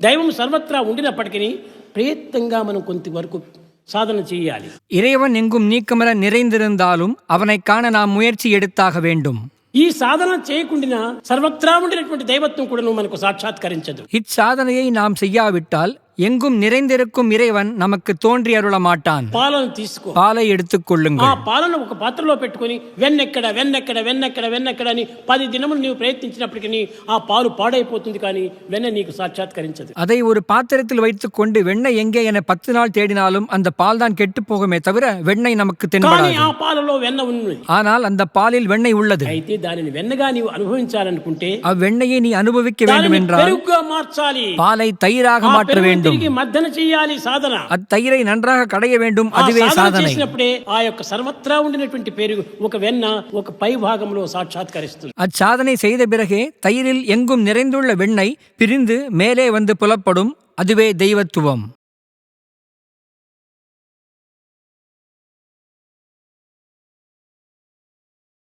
దైవం సర్వత్రా ఉండినప్పటికీ ప్రయత్నంగా మనం కొంతవరకు సాధన చేయాలి இறைவன் எங்கும் நீக்கமர நிறைந்திருந்தாலும் அவனைக் காண நாம் முயற்சி எடுத்தாக வேண்டும் ఈ సాధన చేయకుండా సర్వత్రా ఉండినటువంటి దైవత్వం కూడా మనకు సాక్షాత్కరించదు இச்சாதனையை நாம் செய்யாவிட்டால் எங்கும் நிறைந்திருக்கும் இறைவன் நமக்கு தோன்றி அருள மாட்டான் పాలను తీసుకో பாலை ఆ எடுத்துக்கொள்ளுங்கள் పాలను ఒక పాత్రలో పెట్టుకొని వెన్నెక్కడ వెన్నెక్కడ వెన్నెక్కడ వెన్నెక్కడ అని పది దినములు నీవు ప్రయత్నించినప్పటికీ ఆ పాలు పాడైపోతుంది కానీ వెన్న నీకు సాక్షాత్కరించదు அதை ஒரு பாத்திரத்தில் வைத்துக்கொண்டு வெண்ணெய் எங்கே என பத்து நாள் தேடினாலும் அந்த பால் தான் கெட்டு போகுமே தவிர வெண்ணெய் நமக்கு కానీ தென்படாது ఆ పాలలో వెన్న ఉన్నది ஆனால் அந்த பாலில் வெண்ணெய் உள்ளது అయితే దానిని వెన్నగా నీవు అనుభవించాలనుకుంటే அவ்வெண்ணெயை நீ அனுபவிக்க வேண்டும் దానిని என்றால் పెరుగుగా మార్చాలి பாலை தயிராக ఆ மாற்ற పెరుగును வேண்டும் తిరిగి మద్దన చేయాలి సాధన அத்தயிரை நன்றாக கடைய வேண்டும் ఆ அதுவே సాధన சாதனை చేసినప్పుడే ఆ యొక్క సర్వత్రా ఉండినటువంటి పెరుగు ఒక వెన్న ఒక పై భాగంలో సాక్షాత్కరిస్తుంది அச்சாதனை செய்த பிறகே தயிரில் எங்கும் நிறைந்துள்ள வெண்ணெய் பிரிந்து மேலே வந்து புலப்படும் அதுவே தெய்வத்துவம்